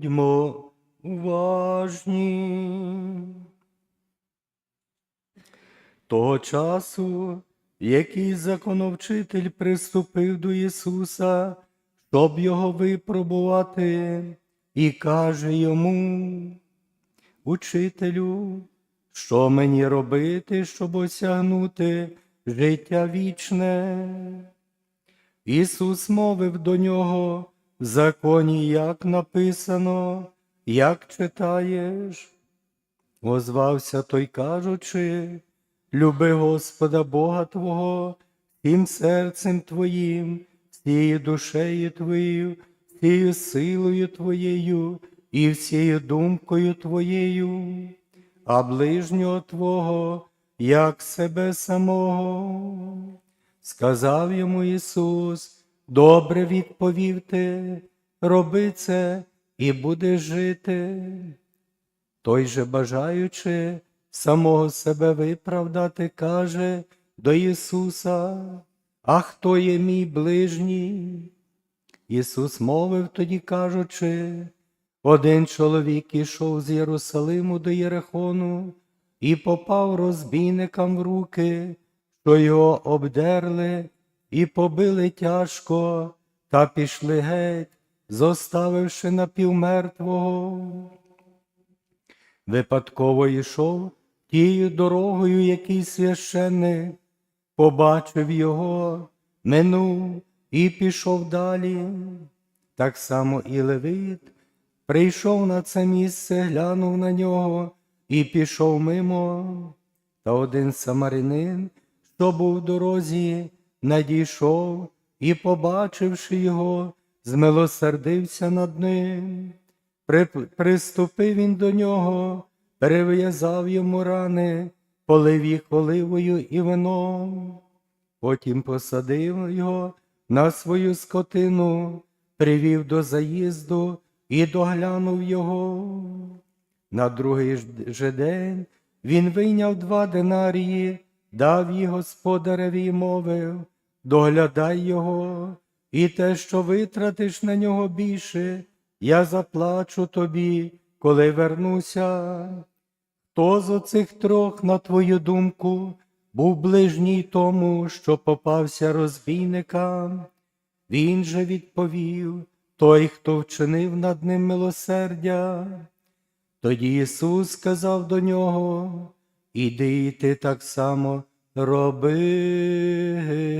Будьмо уважні. Того часу, який законовчитель приступив до Ісуса, щоб його випробувати, і каже йому, Учителю, що мені робити, щоб осягнути життя вічне? Ісус мовив до нього, в законі як написано, як читаєш. Озвався той, кажучи, люби Господа Бога Твого, всім серцем Твоїм, всією душею Твоєю, всією силою Твоєю і всією думкою Твоєю, а ближнього Твого, як себе самого. Сказав йому Ісус, добре відповів ти, роби це і будеш жити. Той же, бажаючи самого себе виправдати, каже до Ісуса, а хто є мій ближній? Ісус мовив тоді, кажучи, один чоловік ішов з Єрусалиму до Єрихону і попав розбійникам в руки, що його обдерли і побили тяжко, та пішли геть, зоставивши напівмертвого. Випадково йшов тією дорогою, який священник, побачив його, минув і пішов далі. Так само і Левит прийшов на це місце, глянув на нього і пішов мимо. Та один самарянин, що був в дорозі, надійшов і, побачивши його, змилосердився над ним. При- Приступив він до нього, перев'язав йому рани, полив їх оливою і вином. Потім посадив його на свою скотину, привів до заїзду і доглянув його. На другий же день він вийняв два динарії, дав їх господареві і мовив, доглядай його, і те, що витратиш на нього більше, я заплачу тобі, коли вернуся. Хто з оцих трьох, на твою думку, був ближній тому, що попався розбійникам? Він же відповів, той, хто вчинив над ним милосердя. Тоді Ісус сказав до нього, іди ти так само роби.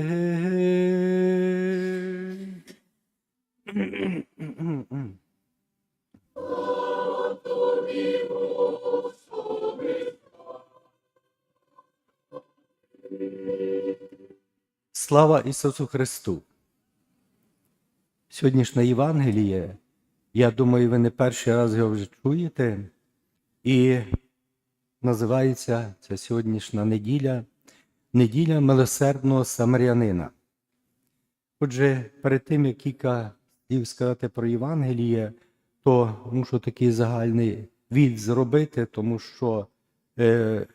Слава Ісусу Христу! Сьогоднішнє Євангеліє, я думаю, ви не перший раз його вже чуєте, і називається ця сьогоднішня неділя, неділя милосердного самарянина. Отже, перед тим, як кілька слів сказати про Євангеліє, то мушу такий загальний від зробити, тому що е,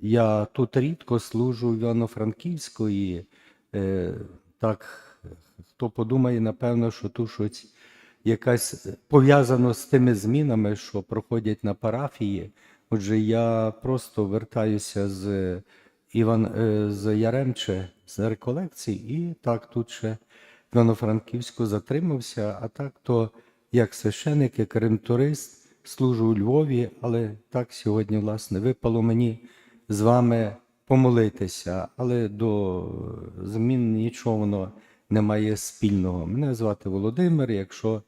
я тут рідко служу в Івано-Франківську і е, так хто подумає, напевно, що тут щось якась пов'язано з тими змінами, що проходять на парафії. Отже, я просто вертаюся з Іван е, з Яремче з реколекції, і так тут ще Івано-Франківську затримався. А так то як священик, як ремторист, служу у Львові, але так сьогодні, власне, випало мені з вами помолитися, але до змін нічого воно не має спільного. Мене звати Володимир. Якщо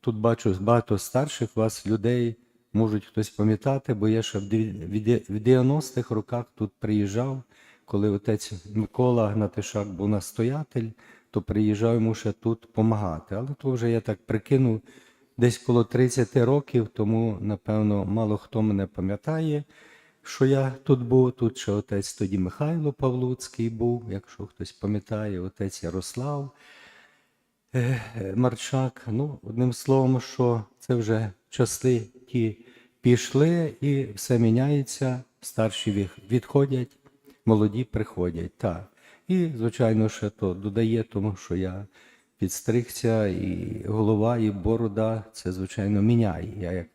тут бачу багато старших вас людей, можуть хтось пам'ятати, бо я ще в деві- в де- в 90-х роках тут приїжджав, коли отець Микола Гнатишак був настоятель, то приїжджав йому ще тут допомагати. Але то вже я так прикинув десь коло 30 років, тому, напевно, мало хто мене пам'ятає, що я тут був. Тут ще отець тоді Михайло Павлуцький був, якщо хтось пам'ятає, отець Ярослав. Марчак. Ну, одним словом, що це вже часи ті пішли, і все міняється, старші відходять, молоді приходять. Так. І, звичайно, ще то додає, тому що я підстригся, і голова, і борода це, звичайно, міняє. Я як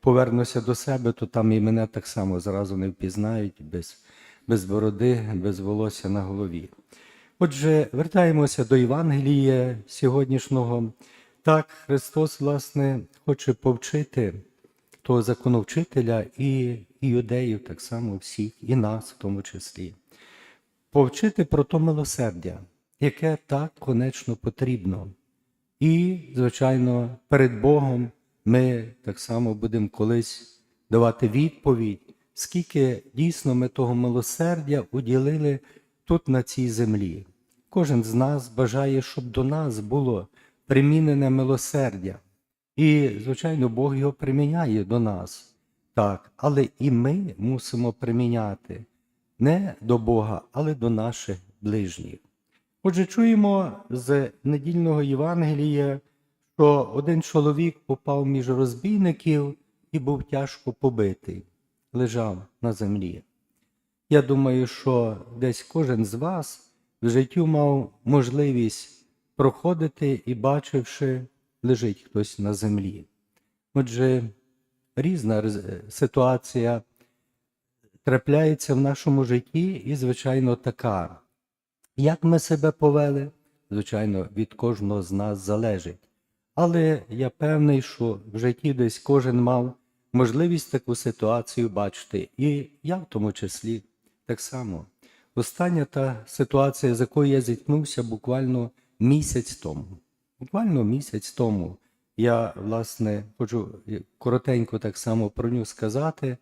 повернуся до себе, то там і мене так само зразу не впізнають без, без бороди, без волосся на голові. Отже, вертаємося до Євангелія сьогоднішнього. Так, Христос, власне, хоче повчити того законовчителя і іудеїв, так само всіх, і нас в тому числі. Повчити про то милосердя, яке так конечно потрібно. І, звичайно, перед Богом ми так само будемо колись давати відповідь, скільки дійсно ми того милосердя уділили тут на цій землі. Кожен з нас бажає, щоб до нас було примінене милосердя. І, звичайно, Бог його приміняє до нас. Так, але і ми мусимо приміняти не до Бога, але до наших ближніх. Отже, чуємо з недільного Євангелія, що один чоловік попав між розбійників і був тяжко побитий, лежав на землі. Я думаю, що десь кожен з вас в життю мав можливість проходити і, бачивши, лежить хтось на землі. Отже, різна ситуація трапляється в нашому житті, і, звичайно, така. Як ми себе повели, звичайно, від кожного з нас залежить. Але я певний, що в житті десь кожен мав можливість таку ситуацію бачити, і я в тому числі так само. Остання та ситуація, з якою я зіткнувся буквально місяць тому. Буквально місяць тому я, власне, хочу коротенько так само про нього сказати,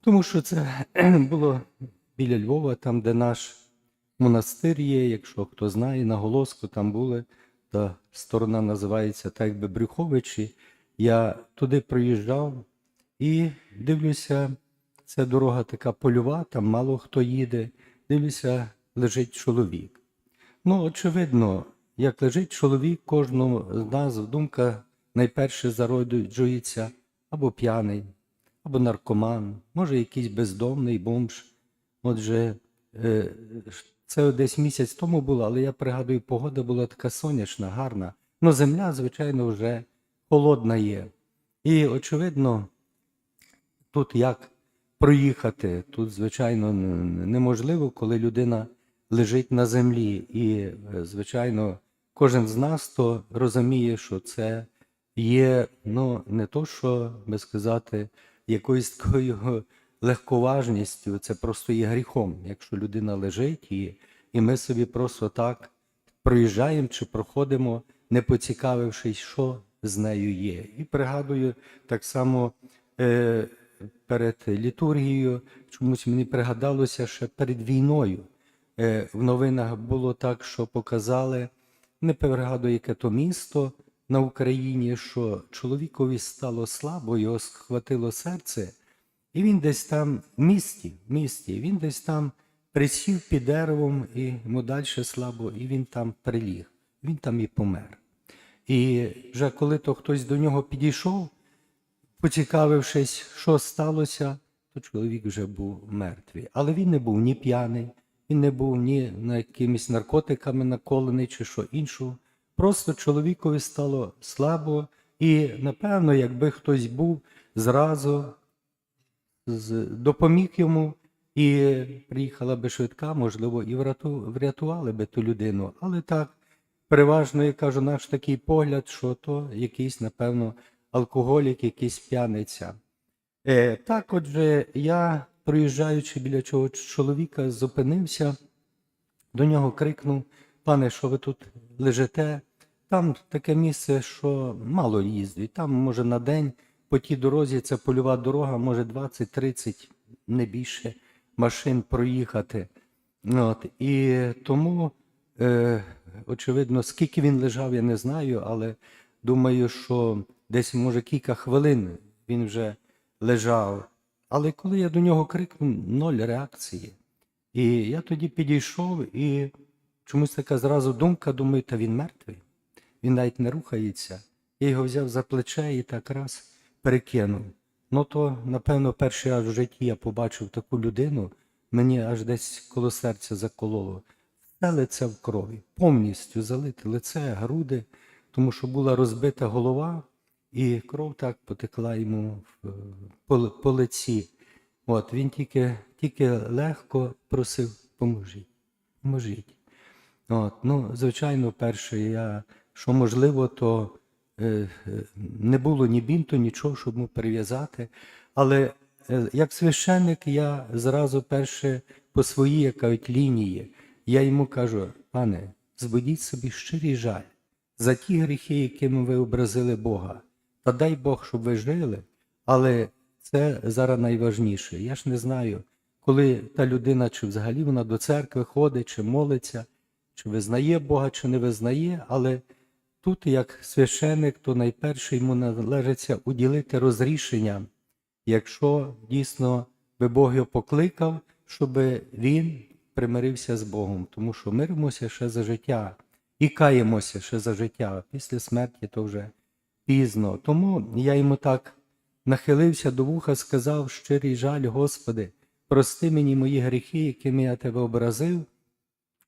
тому що це було біля Львова, там, де наш монастир є, якщо хто знає, на Голоску там були, та сторона називається так якби Брюховичі. Я туди проїжджав і дивлюся, це дорога така польова, там мало хто їде. Дивлюся, лежить чоловік. Ну, очевидно, як лежить чоловік, кожному з нас думка найперше зароджується або п'яний, або наркоман, може якийсь бездомний бомж. Отже, е, це десь місяць тому було, але я пригадую, погода була така сонячна, гарна. Ну, земля, звичайно, вже холодна є. І, очевидно, тут як проїхати, тут, звичайно, неможливо, коли людина лежить на землі. І, е, звичайно, кожен з нас то розуміє, що це є, ну, не то, що би сказати, якоюсь такою легковажністю, це просто є гріхом, якщо людина лежить, і, і ми собі просто так проїжджаємо чи проходимо, не поцікавившись, що з нею є. І пригадую так само е, перед літургією, чомусь мені пригадалося ще перед війною. Е, в новинах було так, що показали, не пригадую, яке то місто на Україні, що чоловікові стало слабо, його схватило серце, і він десь там в місті, в місті, він десь там присів під деревом, і йому далі слабо, і він там приліг, він там і помер. І вже коли то хтось до нього підійшов, поцікавившись, що сталося, то чоловік вже був мертвий. Але він не був ні п'яний, він не був ні на якимись наркотиками наколений чи що іншого. Просто чоловікові стало слабо, і, напевно, якби хтось був зразу допоміг йому, і приїхала би швидка, можливо, і вряту- врятували би ту людину. Але так, переважно, я кажу, наш такий погляд, що то якийсь, напевно, алкоголік, якийсь п'яниця. Е, так, отже, я, проїжджаючи біля цього чоловіка, зупинився, до нього крикнув: пане, що ви тут лежите? Там таке місце, що мало їздить. Там, може, на день по тій дорозі, це польова дорога, може 20-30, не більше машин проїхати. От, і тому, е, очевидно, скільки він лежав, я не знаю, але думаю, що десь, може, кілька хвилин він вже лежав. Але коли я до нього крикнув, ноль реакції. І я тоді підійшов, і чомусь така зразу думка, думаю, та він мертвий. Він навіть не рухається. Я його взяв за плече і так раз перекинув. Ну то, напевно, перший раз в житті я побачив таку людину, мені аж десь коло серця закололо. все лице в крові, повністю залити лице, груди, тому що була розбита голова, і кров так потекла йому по, по лиці. От, він тільки, тільки легко просив, поможіть, поможіть. От, ну, звичайно, перше, я, що можливо, то е, не було ні бінту, нічого, щоб йому перев'язати. Але е, як священник, я зразу перше по своїй як лінії, я йому кажу, пане, зведіть собі щирий жаль за ті гріхи, якими ви образили Бога. Та дай Бог, щоб ви жили, але це зараз найважніше. Я ж не знаю, коли та людина, чи взагалі вона до церкви ходить, чи молиться, чи визнає Бога, чи не визнає, але тут, як священик, то найперше йому належиться уділити розрішення, якщо дійсно би Бог його покликав, щоб він примирився з Богом, тому що миримося ще за життя і каємося ще за життя. Після смерті то вже пізно. Тому я йому так нахилився до вуха, сказав щирий жаль, Господи, прости мені мої гріхи, якими я тебе образив,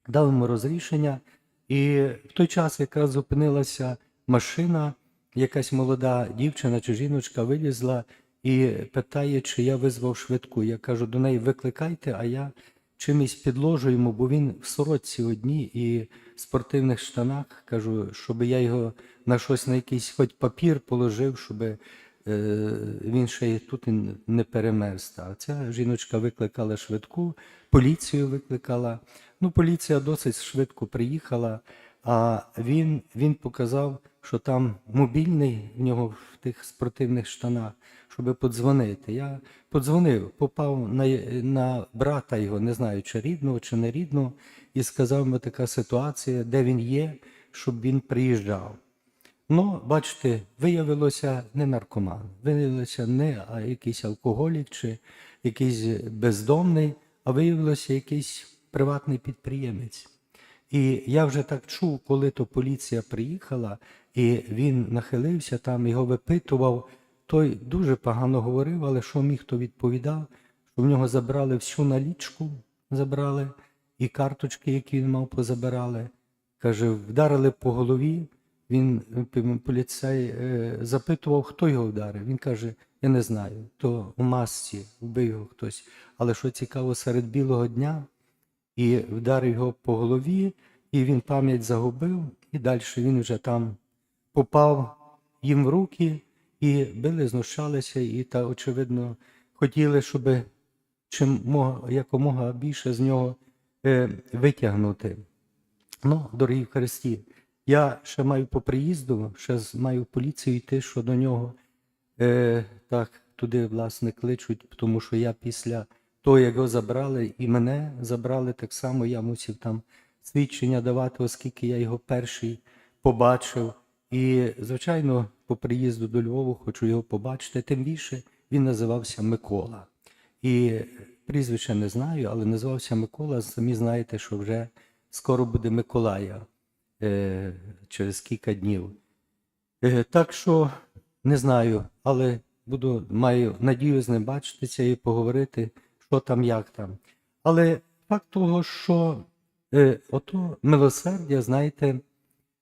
дав йому розрішення. І в той час якраз зупинилася машина, якась молода дівчина чи жіночка вилізла і питає, чи я визвав швидку. Я кажу, до неї викликайте, а я чимось підложу йому, бо він в сорочці одній і в спортивних штанах. Кажу, щоб я його на щось, на якийсь хоч папір положив, щоб е, він ще тут не перемерз. А ця жіночка викликала швидку, поліцію викликала. Ну, поліція досить швидко приїхала, а він, він показав, що там мобільний в нього в тих спортивних штанах, щоб подзвонити. Я подзвонив, попав на, на брата його, не знаю, чи рідного, чи не рідного, і сказав йому така ситуація, де він є, щоб він приїжджав. Ну, бачите, виявилося не наркоман, виявилося не а якийсь алкоголік чи якийсь бездомний, а виявилося якийсь приватний підприємець. І я вже так чув, коли то поліція приїхала, і він нахилився там, його випитував. Той дуже погано говорив, але що міг, то відповідав, що в нього забрали всю налічку, забрали, і карточки, які він мав, позабирали. Каже, вдарили по голові. Він поліцей е, запитував, хто його вдарив. Він каже: Я не знаю, то у масці вбив його хтось. Але що цікаво, серед білого дня і вдарив його по голові, і він пам'ять загубив, і далі він вже там попав їм в руки, і били, знущалися, і та, очевидно, хотіли, щоб чим мога, якомога більше з нього е, витягнути. Ну, дорогі в Христі, я ще маю по приїзду, ще маю поліцію йти, що до нього е, так туди, власне, кличуть, тому що я після як його забрали, і мене забрали, так само я мусив там свідчення давати, оскільки я його перший побачив. І, звичайно, по приїзду до Львову хочу його побачити. Тим більше він називався Микола. І прізвище не знаю, але називався Микола. Самі знаєте, що вже скоро буде Миколая е, через кілька днів. Е, так що не знаю, але буду, маю надію з ним бачитися і поговорити, що там, як там. Але факт того, що е, ото милосердя, знаєте,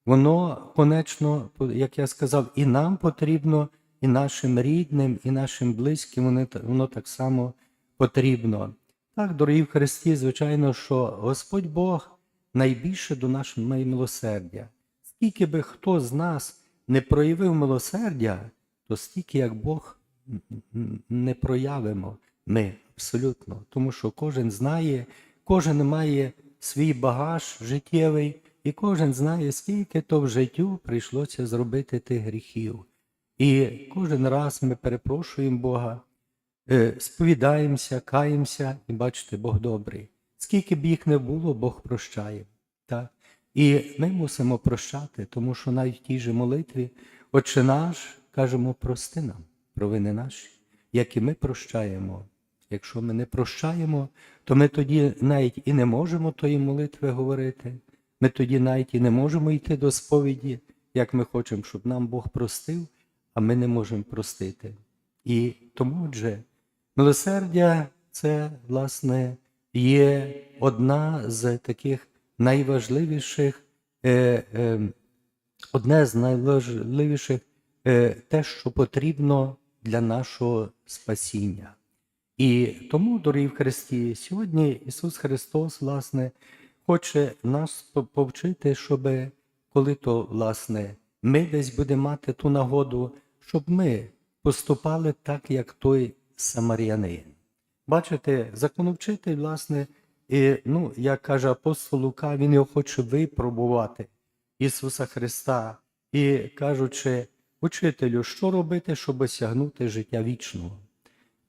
воно конечно, як я сказав, і нам потрібно, і нашим рідним, і нашим близьким, воно, воно так само потрібно. Так, дорогі в Христі, звичайно, що Господь Бог найбільше до нас милосердя. Скільки би хто з нас не проявив милосердя, то стільки, як Бог не проявимо ми абсолютно. Тому що кожен знає, кожен має свій багаж життєвий, і кожен знає, скільки то в життю прийшлося зробити тих гріхів. І кожен раз ми перепрошуємо Бога, е, сповідаємося, каємося, і бачите, Бог добрий. Скільки б їх не було, Бог прощає. Так? І ми мусимо прощати, тому що навіть в тій же молитві, Отче наш, кажемо, прости нам провини наші, як і ми прощаємо. Якщо ми не прощаємо, то ми тоді навіть і не можемо тої молитви говорити. Ми тоді навіть і не можемо йти до сповіді, як ми хочемо, щоб нам Бог простив, а ми не можемо простити. І тому, отже, милосердя це, власне, є одна з таких найважливіших, е, е, одне з найважливіших е, те, що потрібно для нашого спасіння. І тому, дорогі в Христі, сьогодні Ісус Христос, власне, хоче нас повчити, щоб коли то, власне, ми десь будемо мати ту нагоду, щоб ми поступали так, як той самарянин. Бачите, законовчитель, власне, і, ну, як каже апостол Лука, він його хоче випробувати Ісуса Христа і кажучи, учителю, що робити, щоб осягнути життя вічного?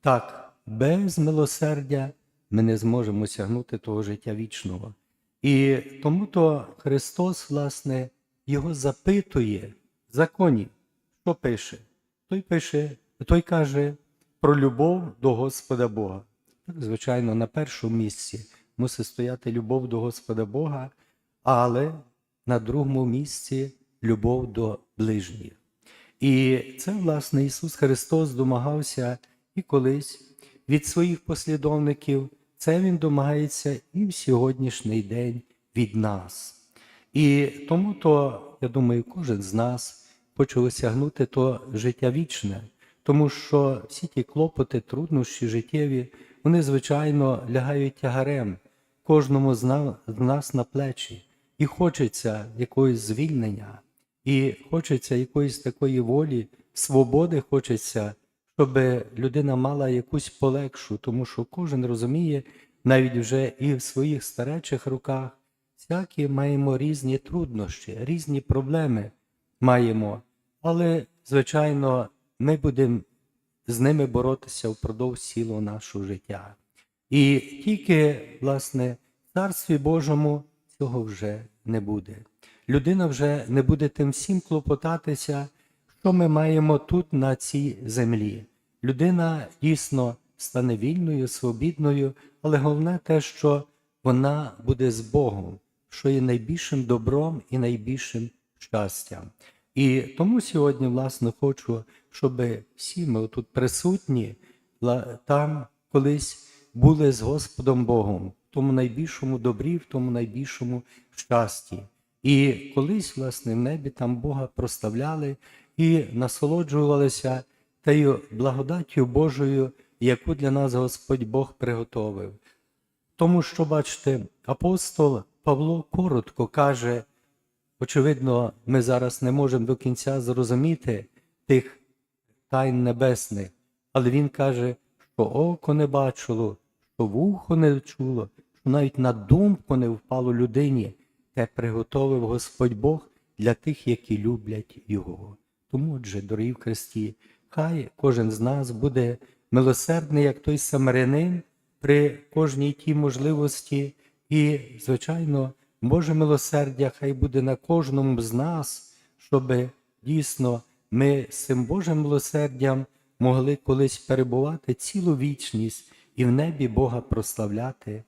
Так, без милосердя ми не зможемо осягнути того життя вічного. І тому то Христос, власне, його запитує в законі, що пише. Той пише, той каже про любов до Господа Бога. Звичайно, на першому місці мусить стояти любов до Господа Бога, але на другому місці любов до ближніх. І це, власне, Ісус Христос домагався і колись від своїх послідовників, це Він домагається і в сьогоднішній день від нас. І тому то, я думаю, кожен з нас хоче осягнути то життя вічне, тому що всі ті клопоти, труднощі життєві, вони, звичайно, лягають тягарем кожному з нас на плечі. І хочеться якогось звільнення, і хочеться якоїсь такої волі, свободи хочеться, щоб людина мала якусь полегшу, тому що кожен розуміє, навіть вже і в своїх старечих руках, всякі маємо різні труднощі, різні проблеми маємо. Але, звичайно, ми будемо з ними боротися впродовж цілого нашого життя. І тільки, власне, в Царстві Божому цього вже не буде. Людина вже не буде тим всім клопотатися, що ми маємо тут на цій землі. Людина дійсно стане вільною, свобідною, але головне те, що вона буде з Богом, що є найбільшим добром і найбільшим щастям. І тому сьогодні, власне, хочу, щоб всі ми тут присутні, там колись були з Господом Богом, в тому найбільшому добрі, в тому найбільшому щасті. І колись, власне, в небі там Бога проставляли і насолоджувалися тією благодаттю Божою, яку для нас Господь Бог приготовив. Тому що, бачите, апостол Павло коротко каже, очевидно, ми зараз не можемо до кінця зрозуміти тих тайн небесних, але він каже, що око не бачило, що вухо не чуло, що навіть на думку не впало людині, те приготовив Господь Бог для тих, які люблять Його. Тому, отже, дорогі в Христі, хай кожен з нас буде милосердний, як той самарянин, при кожній тій можливості, і, звичайно, Боже милосердя хай буде на кожному з нас, щоб дійсно ми з цим Божим милосердям могли колись перебувати цілу вічність і в небі Бога прославляти.